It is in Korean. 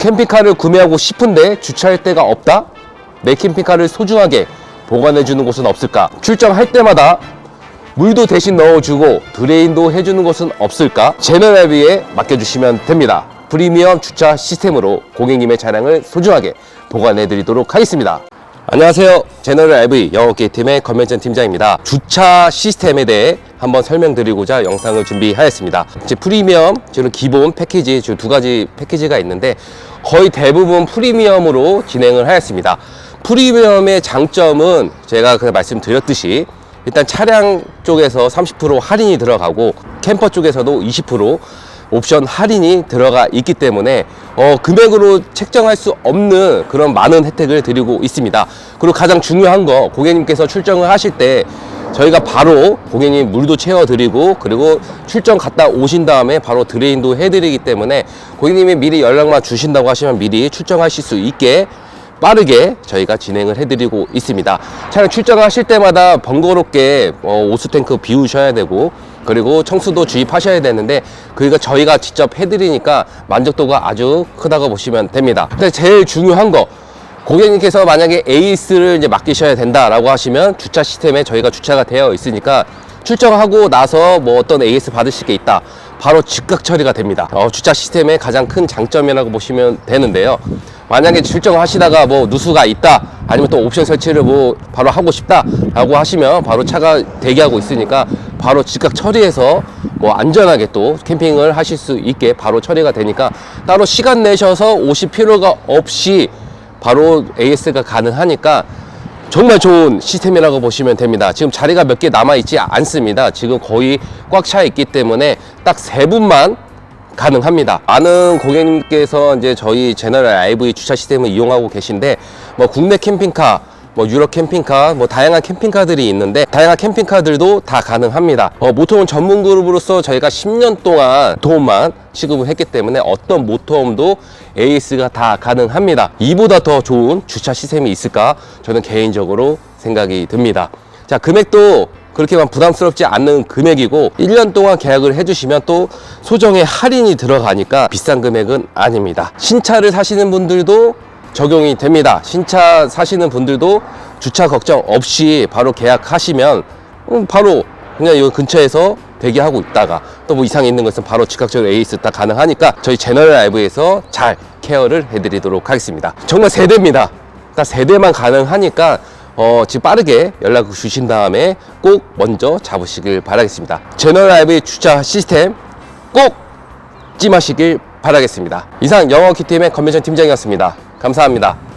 캠핑카를 구매하고 싶은데 주차할 데가 없다? 내 캠핑카를 소중하게 보관해 주는 곳은 없을까? 출정할 때마다 물도 대신 넣어주고 드레인도 해주는 곳은 없을까? 제너럴비에 맡겨주시면 됩니다. 프리미엄 주차 시스템으로 고객님의 차량을 소중하게 보관해 드리도록 하겠습니다. 안녕하세요. 제너럴 RV 영어게임팀의 건면전 팀장입니다. 주차 시스템에 대해 한번 설명드리고자 영상을 준비하였습니다. 이제 프리미엄, 지금 기본 패키지, 지금 두 가지 패키지가 있는데 거의 대부분 프리미엄으로 진행을 하였습니다. 프리미엄의 장점은 제가 그 말씀드렸듯이 일단 차량 쪽에서 30% 할인이 들어가고 캠퍼 쪽에서도 20% 옵션 할인이 들어가 있기 때문에 어, 금액으로 책정할 수 없는 그런 많은 혜택을 드리고 있습니다. 그리고 가장 중요한 거 고객님께서 출정을 하실 때 저희가 바로 고객님 물도 채워드리고 그리고 출정 갔다 오신 다음에 바로 드레인도 해드리기 때문에 고객님이 미리 연락만 주신다고 하시면 미리 출정하실 수 있게 빠르게 저희가 진행을 해드리고 있습니다. 차량 출정하실 때마다 번거롭게 어, 오수탱크 비우셔야 되고 그리고 청수도 주입하셔야 되는데 그니까 저희가 직접 해드리니까 만족도가 아주 크다고 보시면 됩니다. 근데 제일 중요한 거 고객님께서 만약에 에이스를 이제 맡기셔야 된다라고 하시면 주차 시스템에 저희가 주차가 되어 있으니까 출정하고 나서 뭐 어떤 AS 받으실 게 있다. 바로 즉각 처리가 됩니다. 어, 주차 시스템의 가장 큰 장점이라고 보시면 되는데요. 만약에 출정하시다가 뭐 누수가 있다 아니면 또 옵션 설치를 뭐 바로 하고 싶다 라고 하시면 바로 차가 대기하고 있으니까 바로 즉각 처리해서 뭐 안전하게 또 캠핑을 하실 수 있게 바로 처리가 되니까 따로 시간 내셔서 오실 필요가 없이 바로 AS가 가능하니까 정말 좋은 시스템이라고 보시면 됩니다. 지금 자리가 몇 개 남아있지 않습니다. 지금 거의 꽉 차 있기 때문에 딱 세 분만 가능합니다. 많은 고객님께서 이제 저희 제너럴 RV 주차 시스템을 이용하고 계신데 뭐 국내 캠핑카 뭐 유럽 캠핑카, 뭐 다양한 캠핑카들이 있는데 다양한 캠핑카들도 다 가능합니다. 어, 모터홈 전문 그룹으로서 저희가 10년 동안 도움만 취급을 했기 때문에 어떤 모터홈도 AS가 다 가능합니다. 이보다 더 좋은 주차 시스템이 있을까? 저는 개인적으로 생각이 듭니다. 자, 금액도 그렇게만 부담스럽지 않는 금액이고 1년 동안 계약을 해주시면 또 소정의 할인이 들어가니까 비싼 금액은 아닙니다. 신차를 사시는 분들도 적용이 됩니다. 신차 사시는 분들도 주차 걱정 없이 바로 계약하시면 음, 바로 그냥 이 근처에서 대기하고 있다가 또 뭐 이상이 있는 것은 바로 즉각적으로 에이스 딱 가능하니까 저희 제너럴 라이브에서 잘 케어를 해드리도록 하겠습니다. 정말 세대입니다. 딱 세대만 가능하니까 어, 지금 빠르게 연락을 주신 다음에 꼭 먼저 잡으시길 바라겠습니다. 제너럴 라이브의 주차 시스템 꼭 찜하시길 바라겠습니다. 이상 영어 키팀의 컨벤션 팀장이었습니다. 감사합니다.